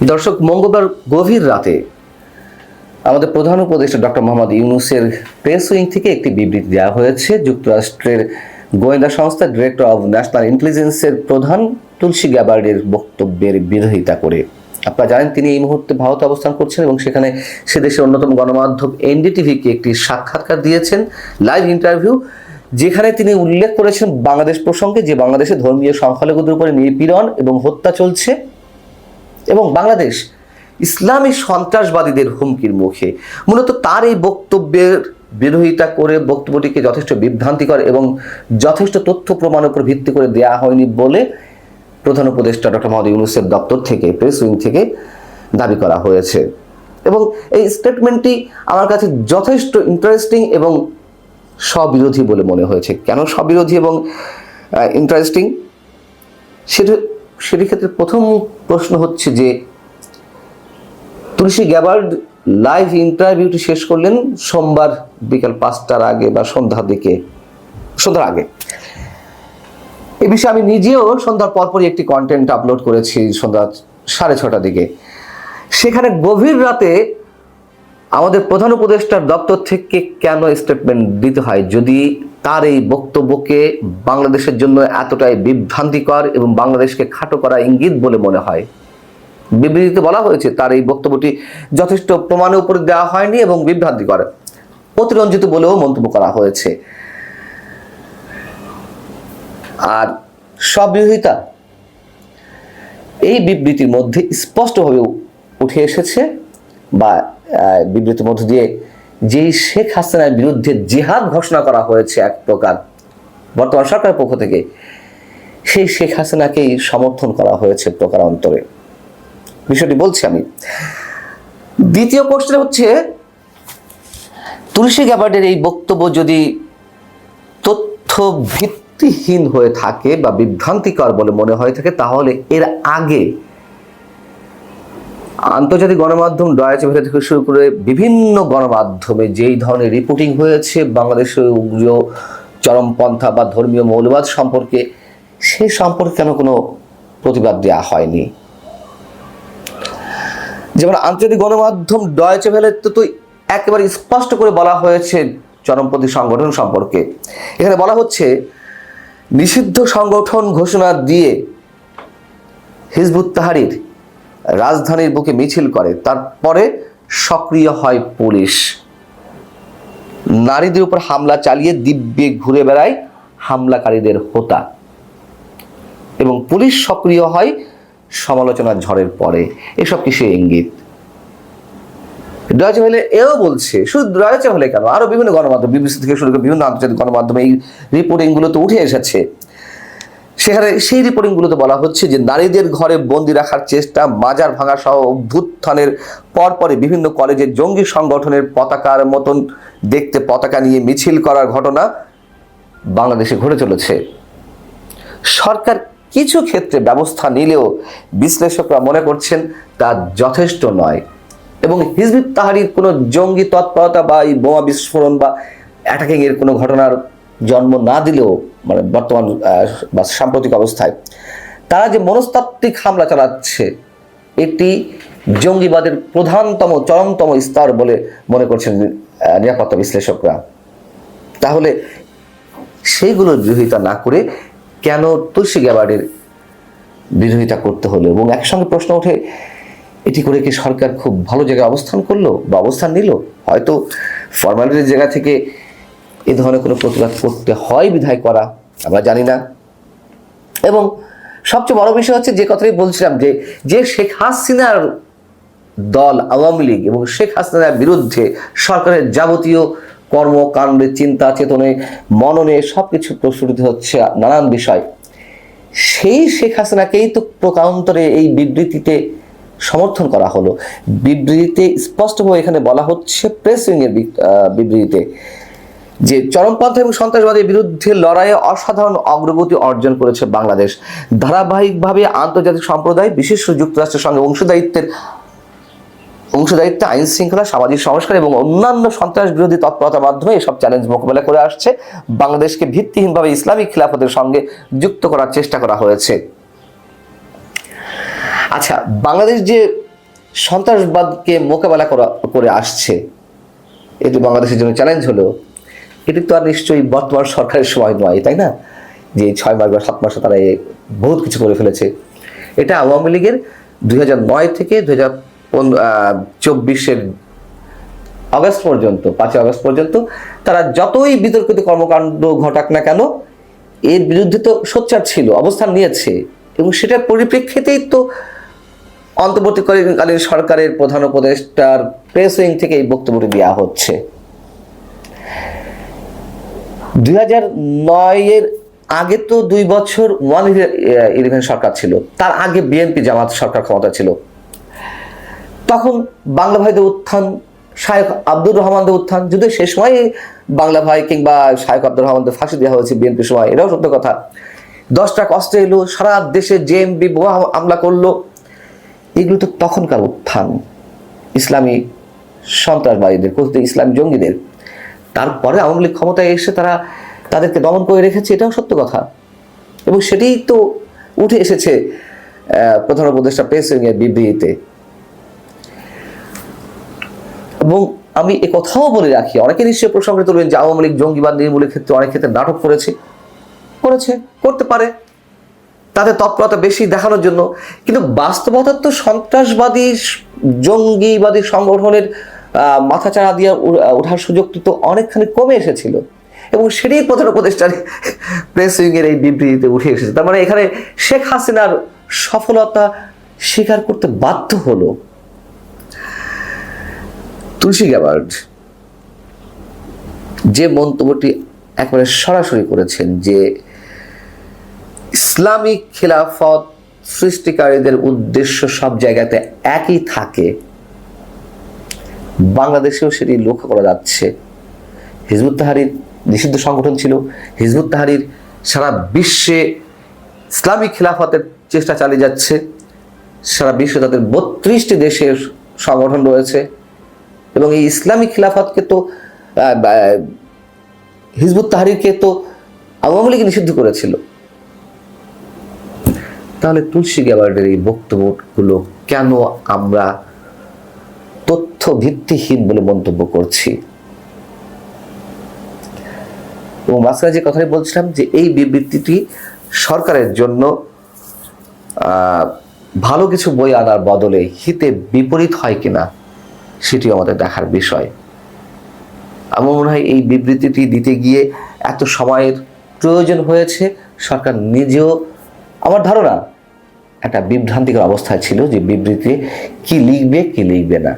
দর্শক, মঙ্গলবার গভীর রাতে আমাদের প্রধান উপদেষ্টা ডক্টর মোহাম্মদ ইউনুসের প্রেস উইং থেকে একটি বিবৃতি দেওয়া হয়েছে। যুক্তরাষ্ট্রের গোয়েন্দা সংস্থা ডিরেক্টর অব ন্যাশনাল ইন্টেলিজেন্সের প্রধান তুলসী গ্যাবার্ডের বক্তব্যের বিরোধিতা করে। আপনারা জানেন, তিনি এই মুহূর্তে ভারতে অবস্থান করছেন এবং সেখানে সে দেশের অন্যতম গণমাধ্যম এনডিটিভিকে একটি সাক্ষাৎকার দিয়েছেন, লাইভ ইন্টারভিউ, যেখানে তিনি উল্লেখ করেছেন বাংলাদেশ প্রসঙ্গে যে বাংলাদেশে ধর্মীয় সংখ্যালঘুদের উপরে নিপীড়ন এবং হত্যা চলছে। এবং বাংলাদেশ ইসলামী সন্ত্রাসবাদীদের হুমকির মুখে। মূলত তার এই বক্তব্যের বিরোধিতা করে বক্তব্যটিকে যথেষ্ট বিভ্রান্তিকর এবং যথেষ্ট তথ্য প্রমাণের উপর ভিত্তি করে দেয়া হয়নি বলে প্রধান উপদেষ্টা ডক্টর মোহাম্মদ ইউনুসের দপ্তর থেকে, প্রেস উইং থেকে দাবি করা হয়েছে। এবং এই স্টেটমেন্টটি আমার কাছে যথেষ্ট ইন্টারেস্টিং এবং স্ববিরোধী বলে মনে হয়েছে। কেন স্ববিরোধী এবং ইন্টারেস্টিং সেটা সেটির ক্ষেত্রে প্রথম প্রশ্ন হচ্ছে যে, তুলসী গ্যাবার্ড লাইভ ইন্টারভিউটি শেষ করলেন সোমবার বিকাল পাঁচটার আগে বা সন্ধ্যার দিকে, সন্ধ্যার আগে। এ বিষয়ে আমি নিজেও সন্ধ্যার পরপরই একটি কন্টেন্ট আপলোড করেছি সন্ধ্যা সাড়ে ছটার দিকে। সেখানে গভীর রাতে আমাদের প্রধান উপদেষ্টার দপ্তর থেকে কেন স্টেটমেন্ট দিতে হয়? যদি তার এই বক্তব্যকে বাংলাদেশের জন্য এতটাই বিভ্রান্তিকর এবং বাংলাদেশকে খাটো করা ইঙ্গিত বলে মনে হয়। বিবৃতিতে বলা হয়েছে, তার এই বক্তব্যটি যথেষ্ট প্রমাণের উপর দেওয়া হয়নি এবং বিভ্রান্তিকর। অতিরঞ্জিত বলেও মন্তব্য করা হয়েছে। আর স্ববিরোধিতা, এই বিবৃতির মধ্যে স্পষ্টভাবে উঠে এসেছে বা বিবৃতির মধ্য দিয়ে যেই শেখ হাসিনার বিরুদ্ধে জেহাদ ঘোষণা করা হয়েছে এক প্রকার, বর্তমান সরকারের পক্ষ থেকে, সেই শেখ হাসিনাকেই সমর্থন করা হয়েছে প্রকার অন্তরে। বিষয়টি বলছি আমি। দ্বিতীয় কোশ্চেন হচ্ছে, তুলসী গ্যাবার্ডের এই বক্তব্য যদি তথ্য ভিত্তিহীন হয়ে থাকে বা বিভ্রান্তিকর বলে মনে হয়ে থাকে তাহলে এর আগে আন্তর্জাতিক গণমাধ্যম ডয়েচে ভেলে থেকে শুরু করে বিভিন্ন গণমাধ্যমে যেই ধরনের রিপোর্টিং হয়েছে, বাংলাদেশের উগ্র চরমপন্থা বা ধর্মীয় মৌলবাদ সম্পর্কে, সে সম্পর্কে কেন কোনো প্রতিবাদ দেওয়া হয়নি? যেমন আন্তর্জাতিক গণমাধ্যম ডয়েচে ভেলেতে তো একেবারে স্পষ্ট করে বলা হয়েছে চরমপন্থী সংগঠন সম্পর্কে। এখানে বলা হচ্ছে, নিষিদ্ধ সংগঠন ঘোষণা দিয়ে হিজবুত তাহারির রাজধানীর বুকে মিছিল করে। তারপরে সক্রিয় হয় পুলিশ। নারীদের উপর হামলা চালিয়ে দিব্যে ঘুরে বেড়ায় হামলাকারীদের হোতা। এবং পুলিশ সক্রিয় হয় সমালোচনার ঝড়ের পরে। এসব কিছু ইঙ্গিত? ডয়েচে হলে এও বলছে, শুধু ডয়েচে হলে কেন? আরও বিভিন্ন গণমাধ্যম, বিবিসি থেকে শুরু করে বিভিন্ন আন্তর্জাতিক গণমাধ্যমে এই রিপোর্টিংগুলো তো উঠে এসেছে। সেখানে সেই রিপোর্টিংগুলোতে বলা হচ্ছে যে নারীদের ঘরে বন্দি রাখার চেষ্টা মাজার ভাঙা সহ অভ্যুত্থানের পরপরে বিভিন্ন কলেজের জঙ্গি সংগঠনের পতাকার মতন দেখতে পতাকা নিয়ে মিছিল করার ঘটনা বাংলাদেশে ঘটে চলেছে। সরকার কিছু ক্ষেত্রে ব্যবস্থা নিলেও বিশ্লেষকরা মনে করছেন তা যথেষ্ট নয় এবং হিজবুত তাহারির কোনো জঙ্গি তৎপরতা বা এই বোমা বিস্ফোরণ বা অ্যাটাকিং এর কোনো ঘটনার জন্ম না দিলেও মানে বর্তমান বা সাম্প্রতিক অবস্থায়, তারা যে মনস্তাত্ত্বিক হামলা চালাচ্ছে, এটি জঙ্গিবাদের প্রধানতম, চরমতম স্তর বলে মনে করছেন নিরাপত্তা বিশ্লেষকরা। তাহলে সেইগুলোর বিরোধিতা না করে কেন তুলসী গ্যাবার্ডের বিরোধিতা করতে হলো? এবং একসঙ্গে প্রশ্ন ওঠে, এটি করে কি সরকার খুব ভালো জায়গায় অবস্থান করল বা অবস্থান নিল? হয়তো ফর্মালিটির জায়গা থেকে এ ধরনের কোনো প্রতিবাদ করতে হয় বিধায় করা, আমরা জানি না। এবং সবচেয়ে বড় বিষয় হচ্ছে যে কথাই বলছিলাম যে যে শেখ হাসিনার দল আওয়ামী লীগ এবং শেখ হাসিনার বিরুদ্ধে সরকারের যাবতীয় কর্মকাণ্ডে চিন্তা, চেতনে, মননে সব কিছু হচ্ছে নানান বিষয়। সেই শেখ হাসিনাকেই তো প্রকান্তরে এই বিবৃতিতে সমর্থন করা হলো। বিবৃতিতে স্পষ্টভাবে এখানে বলা হচ্ছে প্রেস উইংয়ের বিবৃতিতে। যে চরমপন্থা এবং সন্ত্রাসবাদের বিরুদ্ধে লড়াইয়ে অসাধারণ অগ্রগতি অর্জন করেছে বাংলাদেশ। ধারাবাহিকভাবে আন্তর্জাতিক সম্প্রদায় বিশেষ যুক্তরাষ্ট্রের সঙ্গে অংশদায়িত্বের অংশদায়িত্ব আইন শৃঙ্খলা, সামাজিক সংস্কার এবং অন্যান্য সন্ত্রাস বিরোধী তৎপরতার মাধ্যমে এসব চ্যালেঞ্জ মোকাবেলা করে আসছে। বাংলাদেশকে ভিত্তিহীনভাবে ইসলামিক খিলাফতের সঙ্গে যুক্ত করার চেষ্টা করা হয়েছে। আচ্ছা বাংলাদেশ যে সন্ত্রাসবাদকে মোকাবেলা করা, করে আসছে, এটি বাংলাদেশের জন্য চ্যালেঞ্জ হলো এটি তো আর নিশ্চয়ই বর্তমান সরকারের সময় নয়, তাই না? যে ছয় মাস বা সাত মাসে তারা বহুত কিছু করে ফেলেছে। এটা আওয়ামী লীগের দুই নয় থেকে দুই হাজার চব্বিশের আগস্ট পর্যন্ত, পাঁচই আগস্ট পর্যন্ত তারা যতই বিতর্কিত কর্মকাণ্ড ঘটাক না কেন, এর বিরুদ্ধে তো সোচ্চার ছিল, অবস্থান নিয়েছে। এবং সেটার পরিপ্রেক্ষিতেই তো অন্তর্বর্তীকালীন সরকারের প্রধান উপদেষ্টার প্রেস উইং থেকে এই বক্তব্যটি দেওয়া হচ্ছে। হাজার নয়ের আগে তো দুই বছর ওয়ান ইলেভেন সরকার ছিল। তার আগে বিএনপি জামাত সরকার ক্ষমতা ছিল। তখন বাংলা ভাইদের উত্থান, শায়েখ আব্দুর রহমানদের উত্থান, যদিও সে সময় বাংলা ভাই কিংবা শায়েখ আব্দুর রহমানদের ফাঁসি দেওয়া হয়েছে বিএনপির সময়, এটাও সত্য কথা। দশটা কষ্ট এলো, সারা দেশে জেএমবি বোমা হামলা করল। এগুলো তো তখনকার উত্থান। ইসলামী সন্ত্রাসবাদীদের ইসলামী জঙ্গিদের। তারপরে আওয়ামী লীগ ক্ষমতায় এসে তারা তাদেরকে দমন করে রেখেছে, এটাও সত্য কথা। এবং সেটাই তো উঠে এসেছে প্রধান উপদেষ্টা প্রেসিং এর বিবৃতিতে। এবং আমি এ কথাও বলে রাখি, অনেকে নিশ্চয়ই প্রসঙ্গে তুলবেন যে আওয়ামী লীগ জঙ্গিবাদ নির্মূলের ক্ষেত্রে অনেক ক্ষেত্রে নাটক করেছে। করেছে, করতে পারে। তাদের তৎপরতা বেশি দেখানোর জন্য। কিন্তু বাস্তবতা তো সন্ত্রাসবাদী, জঙ্গিবাদী সংগঠনের মাথাচাড়া দিয়ে ওঠার সুযোগ তো অনেকখানি কমে এসেছিল। এবং সেটাই প্রধান উপদেষ্টার প্রেস উইংয়ের এই বিবৃতিতে উঠে এসেছে। তার মানে এখানে শেখ হাসিনার সফলতা স্বীকার করতে বাধ্য হলো। তুলসী গ্যাবার্ড যে মন্তব্যটি একেবারে সরাসরি করেছেন যে ইসলামিক খেলাফত সৃষ্টিকারীদের উদ্দেশ্য সব জায়গাতে একই থাকে বাংলাদেশেও সেটি লক্ষ্য করা যাচ্ছে। হিজবুত তাহারির নিষিদ্ধ সংগঠন ছিল। হিজবুত তাহারির সারা বিশ্বে ইসলামিক খিলাফতের চেষ্টা চালিয়ে যাচ্ছে। সারা বিশ্বে তাদের বত্রিশটি দেশের সংগঠন রয়েছে। এবং এই ইসলামিক খিলাফতকে তো হিজবুত তাহারিরকে তো আওয়ামী লীগ নিষিদ্ধ করেছিল। তাহলে তুলসী গ্যাবার্ডের এই বক্তব্যগুলো কেন আমরা তথ্য ভিত্তিহীন বলে মন্তব্য করছি। এবং মাঝখানে যে কথাই বলছিলাম যে এই বিবৃতিটি সরকারের জন্য ভালো কিছু বই আনার বদলে হিতে বিপরীত হয় কিনা, সেটিও আমাদের দেখার বিষয়। আমার মনে হয় এই বিবৃতিটি দিতে গিয়ে এত সময়ের প্রয়োজন হয়েছে, সরকার নিজেও আমার ধারণা একটা বিভ্রান্তিকর অবস্থায় ছিল যে বিবৃতি কি লিখবে কি লিখবে না।